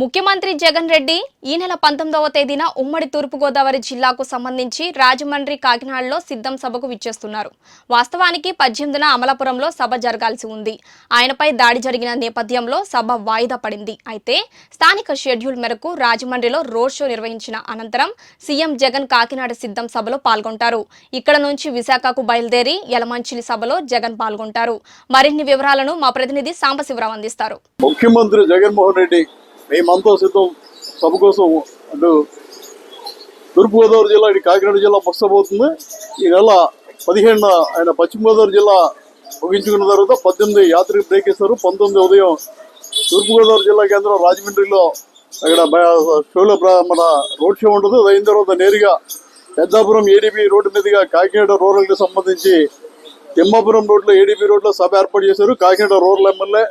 ముఖ్యమంత్రి జగన్ రెడ్డి ఈ నెల పంతొమ్మిదవ తేదీన ఉమ్మడి తూర్పుగోదావరి జిల్లాకు సంబంధించి రాజమండ్రి కాకినాడలో సిద్ధం సభకు విచ్చేస్తున్నారు. వాస్తవానికి పద్దెనిమిదిన అమలాపురంలో సభ జరగాల్సి ఉంది. ఆయనపై దాడి జరిగిన నేపథ్యంలో సభ వాయిదా పడింది. అయితే స్థానిక షెడ్యూల్ మేరకు రాజమండ్రిలో రోడ్ షో నిర్వహించిన అనంతరం సీఎం జగన్ కాకినాడ సిద్ధం సభలో పాల్గొంటారు. ఇక్కడ నుంచి విశాఖకు బయలుదేరి యలమంచిలి సభలో జగన్ పాల్గొంటారు. మరిన్ని వివరాలను మా ప్రతినిధి సాంబశివరావు అందిస్తారు. ముఖ్యమంత్రి జగన్మోహన్ రెడ్డి మేమంతా సిద్ధం. సభ కోసం అటు తూర్పుగోదావరి జిల్లా ఇటు కాకినాడ జిల్లా ముస్తబోతుంది ఈ నెల పదిహేను ఆయన పశ్చిమ గోదావరి జిల్లా ముగించుకున్న తర్వాత పద్దెనిమిది యాత్రికి బ్రేక్ ఇస్తారు పంతొమ్మిది ఉదయం తూర్పుగోదావరి జిల్లా కేంద్రం రాజమండ్రిలో అక్కడ షోలో మన రోడ్ షో ఉంటుంది. అది అయిన తర్వాత నేరుగా పెద్దాపురం ఏడీపీ రోడ్డు మీదుగా కాకినాడ రూరల్కి సంబంధించి తిమ్మాపురం రోడ్లో ఏడీపీ రోడ్లో సభ ఏర్పాటు చేశారు. కాకినాడ రూరల్ ఎమ్మెల్యే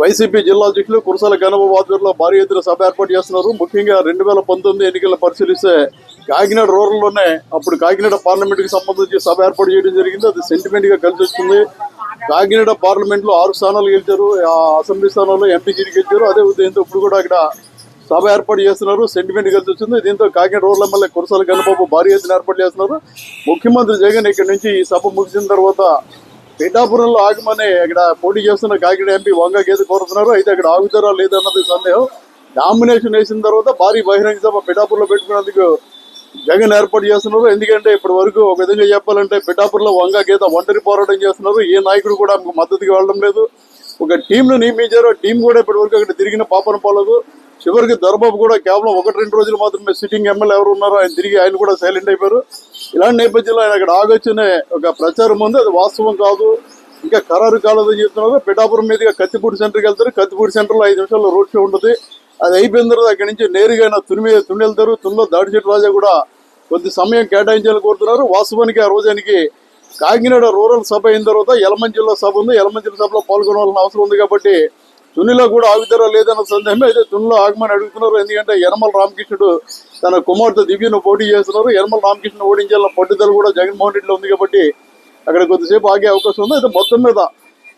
వైసీపీ జిల్లా అధ్యక్షులు కురసాల గణబాబు ఆధ్వర్యంలో భారీ ఎత్తున సభ ఏర్పాటు చేస్తున్నారు. ముఖ్యంగా రెండు వేల పంతొమ్మిది ఎన్నికల పరిశీలిస్తే కాకినాడ రూరల్లోనే అప్పుడు కాకినాడ పార్లమెంట్కి సంబంధించి సభ ఏర్పాటు చేయడం జరిగింది. అది సెంటిమెంట్గా కలిసి వస్తుంది కాకినాడ పార్లమెంట్లో ఆరు స్థానాలు గెలిచారు. ఆ అసెంబ్లీ స్థానాల్లో ఎంపీ సీట్ గెలిచారు. అదే దీంతో ఇప్పుడు కూడా అక్కడ సభ ఏర్పాటు చేస్తున్నారు. సెంటిమెంట్ కలిసి వచ్చింది. దీంతో కాకినాడ రూరల్ ఎమ్మెల్యే కురసాల గణబాబు భారీ ఎత్తున ఏర్పాటు చేస్తున్నారు. ముఖ్యమంత్రి జగన్ ఇక్కడ నుంచి ఈ సభ ముగిసిన తర్వాత పిఠాపురంలో ఆగమని ఇక్కడ పోటీ చేస్తున్న కాకినాడ ఎంపీ వంగ గీత కోరుతున్నారు. అయితే అక్కడ ఆగుతారా లేదన్నది సందేహం. నామినేషన్ వేసిన తర్వాత భారీ బహిరంగ సభ పిఠాపురంలో పెట్టుకునేందుకు జగన్ ఏర్పాటు చేస్తున్నారు. ఎందుకంటే ఇప్పటి వరకు ఒక విధంగా చెప్పాలంటే పిఠాపురంలో వంగ గీత ఒంటరి పోరాటం చేస్తున్నారు. ఏ నాయకుడు కూడా ఆమెకు మద్దతుగా వెళ్ళడం లేదు. ఒక టీంను నియమించారు. ఆ టీం కూడా ఇప్పటి వరకు అక్కడ తిరిగిన పాపన పోలేదు. చివరికి దర్బాబు కూడా కేవలం ఒకటి రెండు రోజులు మాత్రమే సిట్టింగ్ ఎమ్మెల్యే ఎవరు ఉన్నారో ఆయన తిరిగి ఆయన కూడా సైలెంట్ అయిపోయారు. ఇలాంటి నేపథ్యంలో ఆయన అక్కడ ఆగొచ్చనే ఒక ప్రచారం ఉంది. అది వాస్తవం కాదు. ఇంకా ఖరారు కాలేదని చెప్తున్నారు. పిఠాపురం మీదుగా కత్తిపూడి సెంటర్కి వెళ్తారు. కత్తిపూడి సెంటర్లో ఐదు నిమిషాల్లో రోడ్ షో ఉంటుంది. అది అయిపోయిన తర్వాత అక్కడి నుంచి నేరుగా ఆయన తుని మీద తుని వెళ్తారు తునిలో దాడిచెట్టు రాజా కూడా కొద్ది సమయం కేటాయించాలని కోరుతున్నారు. వాస్తవానికి ఆ రోజానికి కాకినాడ రూరల్ సభ అయిన తర్వాత యలమంచిలో సభ ఉంది. యలమంచిల సభలో పాల్గొనవలసిన అవసరం ఉంది కాబట్టి తునిలో కూడా ఆగుతారో లేదన్న సందేహమే అయితే తునిలో ఆగమని అడుగుతున్నారు. ఎందుకంటే యనమల రామకృష్ణుడు తన కుమార్తె దివ్యను పోటీ చేస్తున్నారు. యనమల రామకృష్ణ ఓడించాల పట్టుదల కూడా జగన్మోహన్ రెడ్డిలో ఉంది కాబట్టి అక్కడ కొద్దిసేపు ఆగే అవకాశం ఉంది. అయితే మొత్తం మీద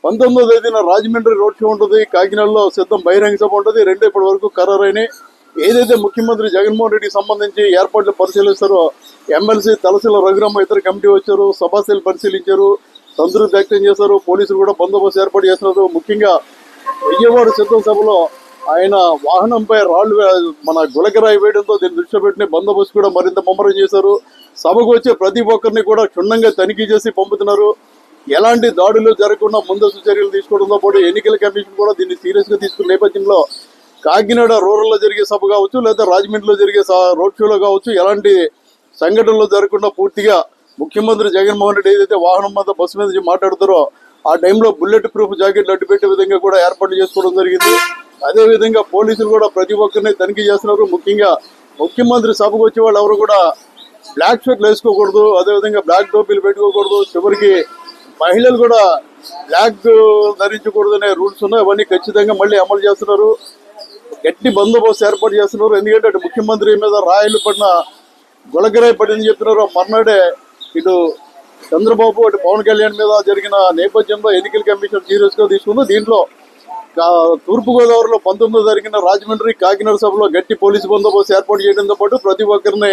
పంతొమ్మిదో తేదీన రాజమండ్రి రోడ్ షో ఉంటుంది. కాకినాడలో సిద్ధం బహిరంగ సభ ఉంటుంది. రెండు ఇప్పటి వరకు ఖరారైనాయి ఏదైతే ముఖ్యమంత్రి జగన్మోహన్ రెడ్డికి సంబంధించి ఏర్పాట్లు పరిశీలిస్తారో ఎమ్మెల్సీ తలసిల రఘురామ ఇతర కమిటీ వచ్చారు. సభాశైలు పరిశీలించారు. సంతృప్తి వ్యక్తం చేశారు. పోలీసులు కూడా బందోబస్తు ఏర్పాటు చేస్తున్నారు. ముఖ్యంగా విజయవాడ సిద్ధం సభలో ఆయన వాహనంపై రాళ్ళు మన గులకరాయి వేయడంతో దీన్ని దృష్టి పెట్టిన బందోబస్తు కూడా మరింత ముమ్మరం చేశారు. సభకు వచ్చే ప్రతి ఒక్కరిని కూడా క్షుణ్ణంగా తనిఖీ చేసి పంపుతున్నారు. ఎలాంటి దాడులు జరగకుండా ముందస్తు చర్యలు తీసుకోవడంతో పాటు ఎన్నికల కమిషన్ కూడా దీన్ని సీరియస్గా తీసుకున్న నేపథ్యంలో కాకినాడ రూరల్లో జరిగే సభ కావచ్చు లేదా రాజమండ్రిలో జరిగే రోడ్ షోలో కావచ్చు ఎలాంటి సంఘటనలు జరగకుండా పూర్తిగా ముఖ్యమంత్రి జగన్మోహన్ రెడ్డి ఏదైతే వాహనం మీద బస్సు మీద నుంచి మాట్లాడుతారో ఆ టైంలో బుల్లెట్ ప్రూఫ్ జాకెట్లు అడ్డు పెట్టే విధంగా కూడా ఏర్పాటు చేసుకోవడం జరిగింది. అదే విధంగా పోలీసులు కూడా ప్రతి ఒక్కరిని తనిఖీ చేస్తున్నారు. ముఖ్యంగా ముఖ్యమంత్రి సభకు వచ్చే వాళ్ళు ఎవరు కూడా బ్లాక్ షర్ట్లు వేసుకోకూడదు అదేవిధంగా బ్లాక్ టోపీలు పెట్టుకోకూడదు. చివరికి మహిళలు కూడా బ్లాక్ ధరించకూడదు అనే రూల్స్ ఉన్నాయి. అవన్నీ ఖచ్చితంగా మళ్ళీ అమలు చేస్తున్నారు. గట్టి బందోబస్తు ఏర్పాటు చేస్తున్నారు. ఎందుకంటే అటు ముఖ్యమంత్రి మీద రాయలు పడిన గులకరాయి పడిందని చెప్తున్నారు. మర్నాడే ఇటు చంద్రబాబు అటు పవన్ కళ్యాణ్ మీద జరిగిన నేపథ్యంలో ఎన్నికల కమిషన్ సీరియస్గా తీసుకుంది. దీంట్లో తూర్పుగోదావరిలో పంతొమ్మిది జరిగిన రాజమండ్రి కాకినాడ సభలో గట్టి పోలీసు బందోబస్తు ఏర్పాటు చేయడంతో పాటు ప్రతి ఒక్కరిని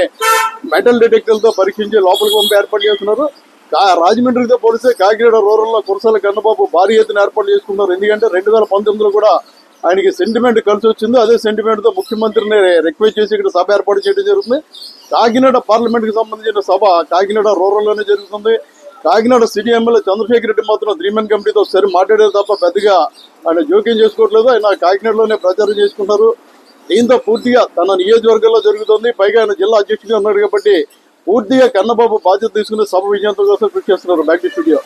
మెటల్ డిటెక్టర్లతో పరీక్షించి లోపలికి పంపి ఏర్పాటు చేస్తున్నారు. కా- రాజమండ్రితో పోలిస్తే కాకినాడ రూరల్లో కురసాల కన్నబాబు భారీ ఎత్తున ఏర్పాటు చేసుకున్నారు. ఎందుకంటే రెండు వేల పంతొమ్మిదిలో కూడా ఆయనకి సెంటిమెంట్ కలిసి వచ్చింది అదే సెంటిమెంట్తో ముఖ్యమంత్రిని రిక్వెస్ట్ చేసి ఇక్కడ సభ ఏర్పాటు చేయడం జరుగుతుంది. కాకినాడ పార్లమెంట్కి సంబంధించిన సభ కాకినాడ రూరల్లోనే జరుగుతుంది. కాకినాడ సిటీ ఎమ్మెల్యే చంద్రశేఖర్ రెడ్డి మాత్రం త్రీ కమిటీతో సరి మాట్లాడేది తప్ప పెద్దగా ఆయన జోక్యం చేసుకోవట్లేదు. ఆయన కాకినాడలోనే ప్రచారం చేసుకుంటారు దీంతో పూర్తిగా తన నియోజకవర్గంలో జరుగుతుంది. పైగా ఆయన జిల్లా అధ్యక్షుడిగా ఉన్నాడు కాబట్టి పూర్తిగా కన్నబాబు బాధ్యత తీసుకుని సభ విజయంతో కోసం కృషి చేస్తున్నారు. Back studio